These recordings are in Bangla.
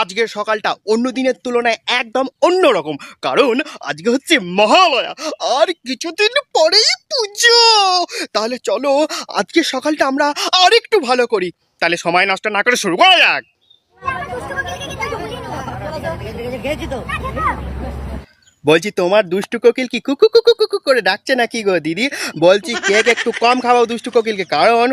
আজকের সকালটা অন্য দিনের তুলনায় একদম অন্যরকম কারণ আজকে হচ্ছে মহালয়া আর কিছুদিন পরেই পুজো। তাহলে চলো আজকে সকালটা আমরা আরেকটু ভালো করি। তাহলে সময় নষ্ট না করে শুরু করা যাক। বলছি তোমার দুষ্টু কোকিল কি কুকু কুকু কুকু করে ডাকছে নাকি গো দিদি? বলছি কেক একটু কম খাওয়াও দুষ্টু কোকিলকে কারণ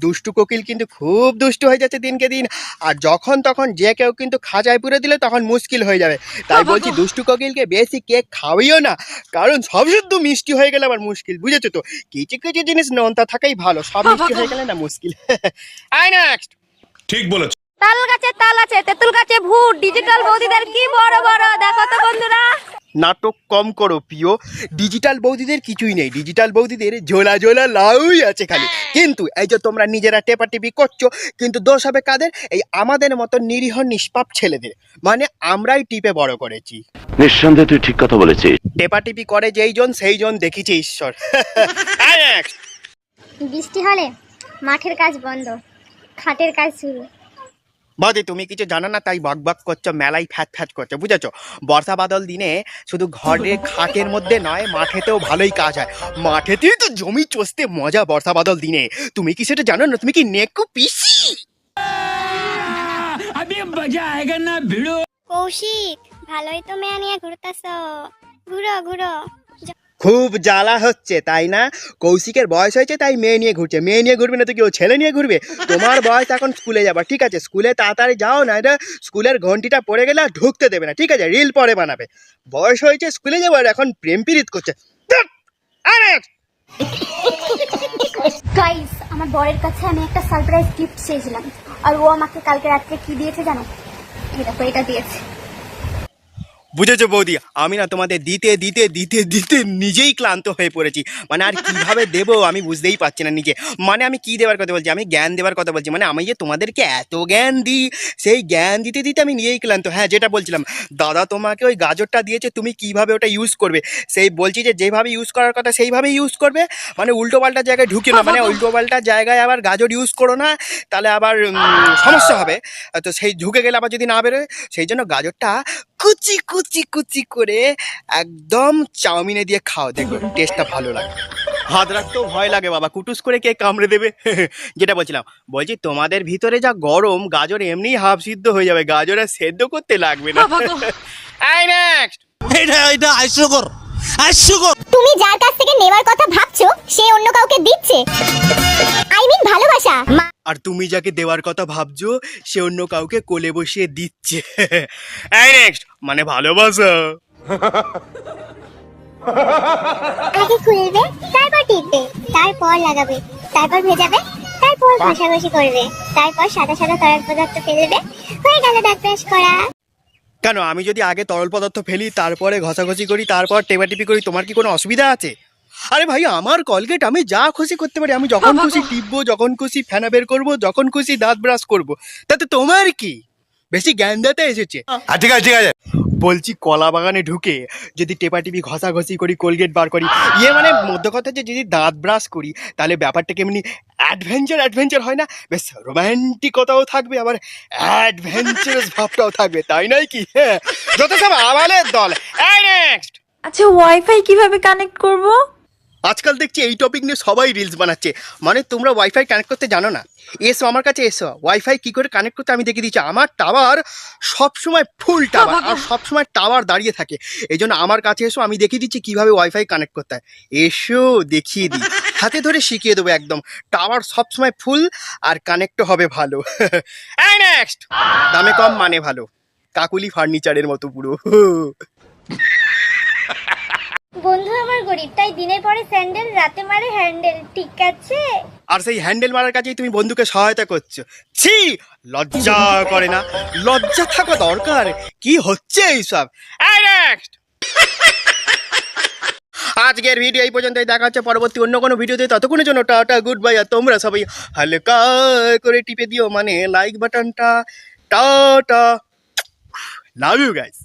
দুষ্টু কোকিল কিন্তু খুব দুষ্টু হয়ে যাচ্ছে দিনকে দিন। আর যখন তখন যে কেউ কিন্তু খাঁচায় পুরে দিলে তখন মুশকিল হয়ে যাবে। তাই বলছি দুষ্টু কোকিলকে বেশি কেক খাওয়াইও না কারণ সব শুদ্ধ মিষ্টি হয়ে গেলে আবার মুশকিল বুঝেছ তো? কিছু কিছু জিনিস নোনতা থাকাই ভালো সব মিষ্টি হয়ে গেলে না মুশকিল। আই নেক্সট ঠিক বলেছ। তাল গাছে তাল আছে তেঁতুল গাছে ভূত ডিজিটাল বৌদিদের কি বড় বড় নাটক কম করো প্রিয়। ডিজিটাল বৌদিদের কিছুই নেই। ডিজিটাল বৌদিদের ঝোলা ঝোলা লাউই আছে খালি। কিন্তু এই যে তোমরা নিজেরা টেপাটিপি করছ কিন্তু দোষ হবে কাদের? এই আমাদের মতো নিরীহ নিষ্পাপ ছেলেদের। মানে আমরাই টিপে বড় করেছি। নিঃসন্দেহে তুই ঠিক কথা বলেছিস। টেপাটিপি করে যেই জন সেই জন দেখিছে ঈশ্বর. বৃষ্টি হলে মাঠের কাজ বন্ধ খাটের কাজ শুরু। বৌদি তুমি কিছু জানো না? তাই বক বক করছ মেলাই ফ্যাট ফ্যাট করছ বুঝেছ? বর্ষা বাদল দিনে শুধু ঘরে খাটের মধ্যে নয় মাঠেতেও ভালোই কাজ হয়। মাঠেতেই তো জমি চষতে মজা বর্ষা বাদল দিনে। তুমি কি সেটা জানো না? তুমি কি নেকু পিসি? আমি মজা আয়েগা না ভিড়ো। কৌশিক ভালোই তো মেয়া নিয়ে ঘুরতাছ। ঘুরো ঘুরো। খুব জ্বালা হচ্ছে, তাই না? কৌশিকের বয়স হয়েছে, তাই মেয়ে নিয়ে ঘুরছে। মেয়ে নিয়ে ঘুরবে না তো কি ও ছেলে নিয়ে ঘুরবে? তোমার বয়স এখন স্কুলে যাবা ঠিক আছে? স্কুলে তাড়াতাড়ি যাও না এটা স্কুলের ঘন্টিটা পড়ে গেলে আর ঢুকতে দেবে না, ঠিক আছে? রিল পরে বানাবে। বয়স হয়েছে, স্কুলে যাব, আর এখন প্রেম পিরিত করছে। গাইস আমার বরের কাছে আমি একটা সারপ্রাইজ গিফট চেয়েছিলাম। আর ও আমাকে কালকে রাত্রে কি দিয়েছে জানো? এই দেখো, এটা দিয়েছে। বুঝেছ বৌদি? আমি না তোমাদের দিতে দিতে দিতে দিতে নিজেই ক্লান্ত হয়ে পড়েছি। মানে আর কীভাবে দেবো আমি বুঝতেই পারছি না নিজে। মানে আমি কি দেওয়ার কথা বলছি? আমি জ্ঞান দেওয়ার কথা বলছি। মানে আমি যে তোমাদেরকে এত জ্ঞান দিই সেই জ্ঞান দিতে দিতে আমি নিজেই ক্লান্ত। হ্যাঁ যেটা বলছিলাম দাদা তোমাকে ওই গাজরটা দিয়েছে তুমি কীভাবে ওটা ইউজ করবে? সেই বলছি যে যেভাবে ইউজ করার কথা সেইভাবে ইউজ করবে। মানে উল্টো পাল্টা জায়গায় ঢুকিও না। মানে উল্টো পাল্টা জায়গায় আবার গাজর ইউজ করো না তাহলে আবার সমস্যা হবে। তো সেই ঢুকে গেলে আবার যদি না বেরোয় সেই জন্য গাজরটা কুচি কুচি কুচি করে একদম চাউমিনে দিয়ে খাও দেখবে টেস্টটা ভালো লাগে। হাত রাখতেও ভয় লাগে বাবা কুটুস করে কে কামড়ে দেবে? যেটা বলছিলাম বলছি তোমাদের ভিতরে যা গরম গাজর এমনি হাফ সিদ্ধ হয়ে যাবে গাজর আর সেদ্ধ করতে লাগবে না। আই নেক্সট এটা এটা হাস্যকর হাস্যকর তুমি যার কাছ থেকে নেওয়ার কথা ভাবছ সে অন্য কাউকে দিচ্ছে। আই মিন ভালোবাসা। আর তুমি যাকে দেওয়ার কথা ভাবছ সে অন্য কাউকে কোলে বসিয়ে দিচ্ছে। নেক্সট মানে ভালোবাসা। আগে খুলবে তারপর টিপবে। তারপর লাগাবে তারপর ভেজাবে তারপর ঘষাঘষি করবে তারপর সাদা সাদা তরল পদার্থ ফেলবে হয়ে গেল দাঁত ব্রাশ করা। কেন আমি যদি আগে তরল পদার্থ ফেলি তারপরে ঘষাঘষি করি তারপর টেপাটিপি করি তোমার কি কোনো অসুবিধা আছে? আরে ভাই আমার কলগেট আমি যা খুশি করতে পারি আমি যখন খুশি টিপবো যখন খুশি ফেনা বের করব যখন খুশি দাঁত ব্রাশ করব তাতে তোমার কি? বেশি জ্ঞান দিতে এসেছে। ঠিক আছে ঠিক আছে। বলছি কলা বাগানে ঢুকে যদি টেপাটিপি ঘষাঘষি করি কোলগেট বার করি ইয়ে মানে মধ্য কথা যে যদি দাঁত ব্রাশ করি তাহলে ব্যাপারটা কেমনি অ্যাডভেঞ্চার অ্যাডভেঞ্চার হয় না? বেশ রোম্যান্টিকতাও থাকবে আবার অ্যাডভেঞ্চারাস ভাবটাও থাকবে তাই নয় কি? হ্যাঁ যত সব আবালের দল। নেক্সট আচ্ছা ওয়াইফাই কীভাবে কানেক্ট করব? আজকাল দেখছি এই টপিক নিয়ে সবাই রিলস বানাচ্ছে। মানে তোমরা ওয়াইফাই কানেক্ট করতে জানো না। এসো আমার কাছে এসো। ওয়াইফাই কি করে কানেক্ট করতে আমি দেখে দিচ্ছি। আমার টাওয়ার সবসময় ফুল টাওয়ার আর সবসময় টাওয়ার দাঁড়িয়ে থাকে। এই জন্য আমার কাছে এসো আমি দেখিয়ে দিচ্ছি কীভাবে ওয়াইফাই কানেক্ট করতে হয়। এসো দেখিয়ে দিই। হাতে ধরে শিখিয়ে দেবো একদম। টাওয়ার সবসময় ফুল আর কানেক্টও হবে ভালো। নেক্সট দামে কম মানে ভালো। কাকুলি ফার্নিচারের মতো পুরো। বন্ধু, আমার গরিব, তাই দিনের পরে স্যান্ডেল, রাতে মারে হ্যান্ডেল, ঠিক আছে? আর সেই হ্যান্ডেল মারার কাছেই তুমি বন্ধুকে সহায়তা করছ। ছি, লজ্জা করে না। লজ্জা থাকা দরকার। কি হচ্ছে এইসব? আজকের ভিডিও এই পর্যন্তই। দেখা হচ্ছে পরবর্তী অন্য কোনো ভিডিওতে ততক্ষণের জন্য টাটা গুড বাই আর তোমরা সবাই হালকা করে টিপে দিও। মানে লাইক বাটনটা টাটা। Love you guys